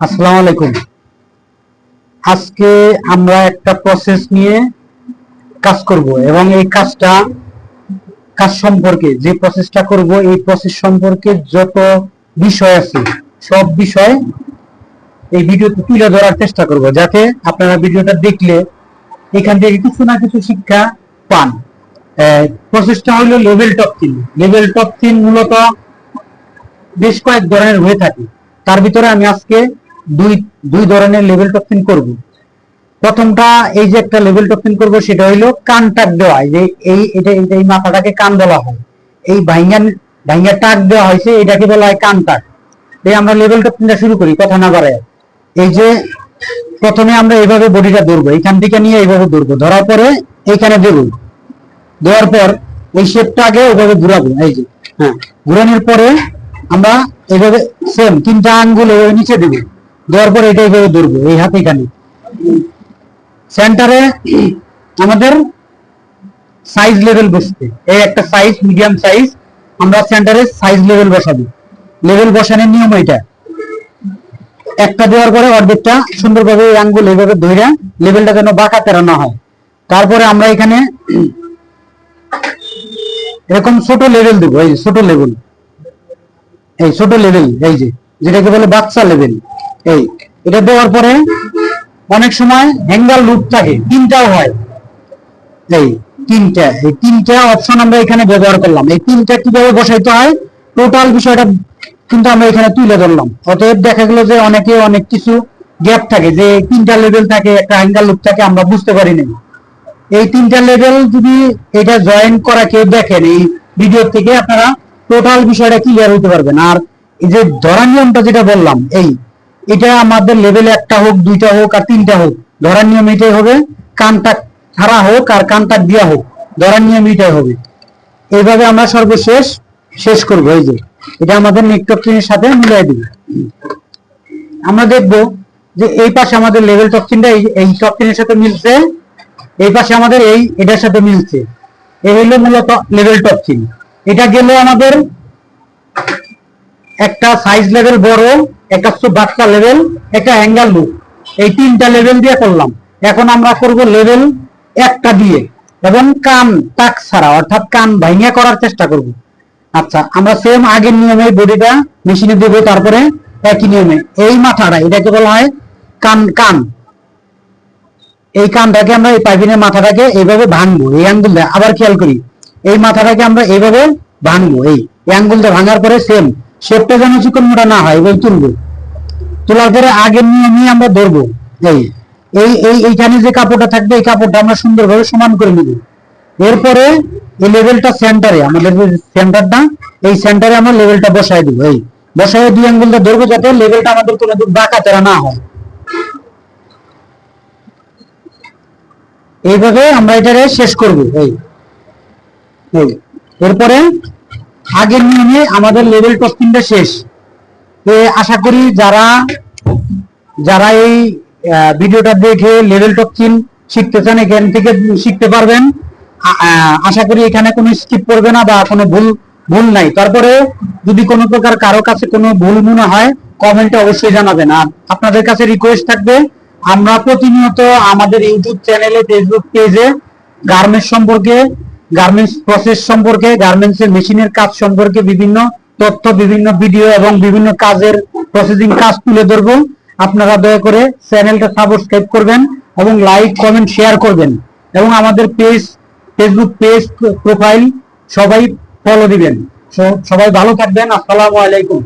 আসসালামু আলাইকুম। আজকে আমরা একটা প্রসেস নিয়ে কাজ করব এবং এই কাজটা, কাজ সম্পর্কে, যে প্রসেসটা করব, এই প্রসেস সম্পর্কে যত বিষয় আছে, সব বিষয় এই ভিডিওতে তুলে ধরার চেষ্টা করব যাতে আপনারা ভিডিওটা দেখলে এখান থেকে কিছু না কিছু শিক্ষা পান। প্রসেসটা হলো লেভেল টপ তিন। লেভেল টপ তিন মূলত বেশ কয়েক ধরনের হয়ে থাকে। তার ভিতরে আমি আজকে দুই দুই ধরনের লেভেল টপিং করব। প্রথমটা এই যে একটা লেভেল টপিং করব, সেটা হইল কান টাক দেওয়া যে এই, এটা এই মাথাটাকে কান বলা হয়। এই ভাইঙ্গান ভাইঙ্গা টাক দেওয়া হয়েছে, এটাকে বলা হয় কান টাক। এই আমরা লেভেল টপিংটা শুরু করি, কথা না বাড়ায়। এই যে প্রথমে আমরা এইভাবে বডিটা ধরবো, এখান থেকে নিয়ে এইভাবে ধরবো, ধরার পরে এইখানে দেবো দেওয়ার পর এই শেপটা আগে ওইভাবে ঘুরাবো, এই যে হ্যাঁ ঘুরানোর পরে আমরা এইভাবে সেম তিনটা আঙ্গুল এইভাবে নিচে দেব। দেওয়ার পরে এটা এইভাবে ধরবো, এই হাতে এখানে সেন্টারে আমাদের সাইজ লেভেল বসবে। এই একটা সাইজ মিডিয়াম সাইজ আমরা সেন্টারে সাইজ লেভেল বসাবো। লেভেল বসানোর নিয়ম এটা। একটা দেওয়ার পরে অর্ধেকটা সুন্দরভাবে এই আঙ্গুল এইভাবে ধরে লেভেলটা যেন বাঁকা তেরা হয়। তারপরে আমরা এখানে এরকম ছোট লেভেল দেবো, এই ছোট লেভেল এই ছোট লেভেল এই যে, যেটাকে বলে বাচ্চা লেভেল এই, এটা দেওয়ার পরে অনেক সময় হ্যাঙ্গার লুপ থাকে, তিনটাও হয়। এই, তিনটা এই তিনটা অপশন আমরা এখানে ব্যবহার করলাম। এই তিনটা কীভাবে বসাইতে হয়? টোটাল বিষয়টা কিন্তু আমরা এখানে তুলে ধরলাম। অতএব দেখা গেল যে অনেকে অনেক কিছু গ্যাপ থাকে, যে তিনটা লেভেল থাকে, একটা হ্যাঙ্গার লুপ থাকে, আমরা বুঝতে পারি না এই তিনটা লেভেল যদি এটা জয়েন করা কেউ দেখেন, এই ভিডিও থেকে আপনারা টোটাল বিষয়টা ক্লিয়ার হতে পারবেন। আর এই যে ধরার নিয়মটা যেটা বললাম, এই এটা আমাদের লেভেল একটা হোক, দুইটা হোক আর তিনটা হোক। ধরার নিয়ম এটাই হবে কানটা ছাড়া হোক আর কানটা দেওয়া হোক, ধরার নিয়ম এটাই হবে। এইভাবে আমরা সর্বশেষ শেষ করব, এই যে। এটা আমাদের নেকটকিনের সাথে মিলাই দিব। আমরা দেখব যে এই পাশে আমাদের লেভেল টকচিনটা এই টকচিনের সাথে মিলছে, এই পাশে আমাদের এই এটার সাথে মিলছে। এই হইল মূলত লেভেল টকচিন এটা গেল আমাদের একটা সাইজ লেভেল বড় একটা বাচ্চা লেভেল একটা অ্যাঙ্গেল লুক এই তিনটা লেভেল দিয়ে করলাম। এখন আমরা করব লেভেল একটা দিয়ে। এবং কান টাক ছাড়া, অর্থাৎ কান ভাইঙ্গা করার চেষ্টা করব। আচ্ছা আমরা সেম আগের নিয়মে বডিটা মেশিনে দেব, তারপরে একই নিয়মে। এই মাথাটা, এটাকে বলা হয় কান কান। এই কানটাকে আমরা এই পাইপিনের মাথাটাকে এইভাবে ভাঙবো, এই আঙ্গুলটা আবার খেয়াল করি, এই মাথাটাকে আমরা এইভাবে ভাঙবো, এই আঙ্গুলটা ভাঙার পরে সেম শেপটা যেন চিকন মোটা না হয়, এবার তুলবো। তোলার পরে আগের নিয়মই আমরা ধরবো। এই এই এই, এইখানে যে কাপড়টা থাকবে, এই কাপড়টা আমরা সুন্দরভাবে সমান করে নিব। এরপরে এই লেভেলটা সেন্টারে, আমাদের সেন্টারটা, এই সেন্টারে আমরা লেভেলটা বসায় দিব। এই, বসায় দুই আঙ্গুলটা ধরবো যাতে লেভেলটা আমাদের কোনো বাঁকা তেরা না হয়। এইভাবে আমরা এটারে শেষ করব। এই এই, এরপরে আগের নিয়মে আমাদের লেভেল টপিংটা শেষ। তো আশা করি যারা যারা এই ভিডিওটা দেখে লেভেল টপিং শিখতে চান, এখান থেকে শিখতে পারবেন। আশা করি এখানে কোনো স্কিপ করবে না বা কোনো ভুল ভুল নাই। তারপরে যদি কোনো প্রকার কারও কাছে কোনো ভুল মনে হয় কমেন্টে অবশ্যই জানাবেন। আর আপনাদের কাছে রিকোয়েস্ট থাকবে, আমরা প্রতিনিয়ত আমাদের ইউটিউব চ্যানেলে ফেসবুক পেজে গার্মেন্টস সম্পর্কে গার্মেন্টস প্রসেস সম্পর্কে গার্মেন্টস এর মেশিনের কাজ সম্পর্কে বিভিন্ন তথ্য, বিভিন্ন ভিডিও এবং বিভিন্ন কাজের প্রসেসিং কাজ তুলে ধরবো। আপনারা দয়া করে চ্যানেলটা সাবস্ক্রাইব করবেন এবং লাইক কমেন্ট শেয়ার করবেন। এবং আমাদের পেজ ফেসবুক পেজ প্রোফাইল সবাই ফলো দিবেন। সবাই ভালো থাকবেন। আসসালামু আলাইকুম।